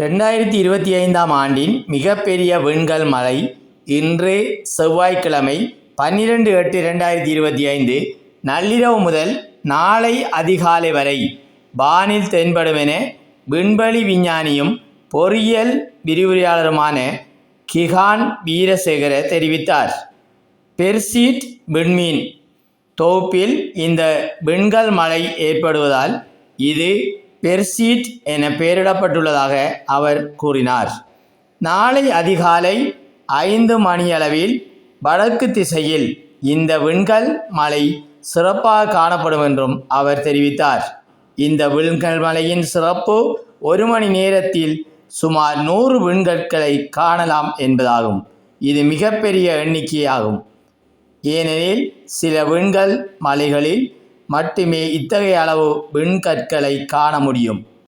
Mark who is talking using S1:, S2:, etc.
S1: ரெண்டாயிரத்தி இருபத்தி ஐந்தாம் ஆண்டின் மிகப்பெரிய விண்கல் மலை இன்று செவ்வாய்க்கிழமை பன்னிரெண்டு எட்டு ரெண்டாயிரத்தி இருபத்தி ஐந்து நள்ளிரவு முதல் நாளை அதிகாலை வரை வானில் தென்படும் என விண்வெளி விஞ்ஞானியும் பொறியியல் விரிவுரையாளருமான கிஹான் வீரசேகர தெரிவித்தார். பெர்சீட் விண்மீன் தொகுப்பில் இந்த விண்கல் மழை ஏற்படுவதால் இது பெர்சீட் என பெயரிடப்பட்டுள்ளதாக அவர் கூறினார். நாளை அதிகாலை ஐந்து மணியளவில் வடக்கு திசையில் இந்த விண்கல் மலை சிறப்பாக காணப்படும் என்றும் அவர் தெரிவித்தார். இந்த விண்கல் மலையின் சிறப்பு ஒரு மணி நேரத்தில் சுமார் நூறு விண்கற்களை காணலாம் என்பதாகும். இது மிகப்பெரிய எண்ணிக்கையாகும். ஏனெனில் சில விண்கல் மலைகளில் மட்டுமே இத்தகைய அளவு விண்கற்களை காண முடியும்.